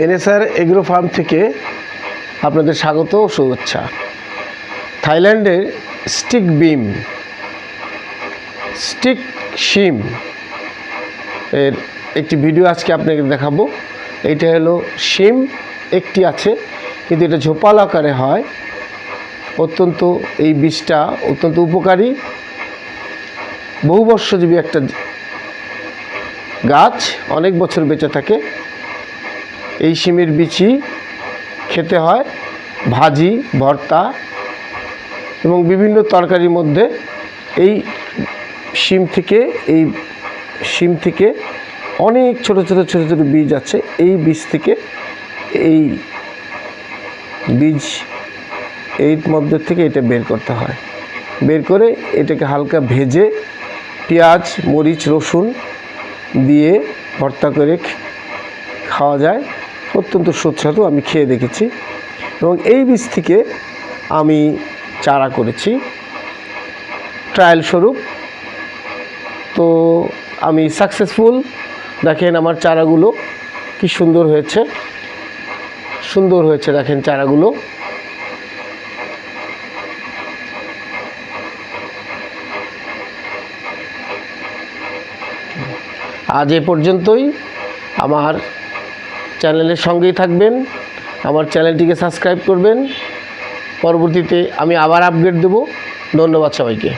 NSR agro farm থেকে আপনাদের স্বাগত ও শুভেচ্ছা। থাইল্যান্ডের স্টিক বিম, স্টিক শিম এর একটি ভিডিও আজকে আপনাকে দেখাবো। এটা হলো শিম, একটি আছে, কিন্তু এটা ঝোপাল আকারে হয়। অত্যন্ত এই বীজটা অত্যন্ত উপকারী। বহুবর্ষজীবী একটা গাছ, অনেক বছর বেঁচে থাকে। এই শিমের বিচি খেতে হয়, ভাজি, ভর্তা এবং বিভিন্ন তরকারির মধ্যে এই শিম থেকে, এই শিম থেকে অনেক ছোট ছোট ছোট ছোট বীজ আছে। এই বীজ থেকে এই বীজ এর মধ্যে থেকে এটা বের করতে হয়। বের করে এটাকে হালকা ভেজে পেঁয়াজ, মরিচ, রসুন দিয়ে ভর্তা করে খাওয়া যায়। অত্যন্ত সুস্বাদু, আমি খেয়ে দেখেছি। এবং এই বীজ থেকে আমি চারা করেছি। ট্রায়াল স্বরূপ। তো আমি সাকসেসফুল। দেখেন আমার চারাগুলো কি সুন্দর হয়েছে। সুন্দর হয়েছে দেখেন চারাগুলো। আজ এ পর্যন্তই। আমার চ্যানেলের সঙ্গেই থাকবেন। আমার চ্যানেলটিকে সাবস্ক্রাইব করবেন। পরবর্তীতে আমি আবার আপডেট দেব। ধন্যবাদ সবাইকে।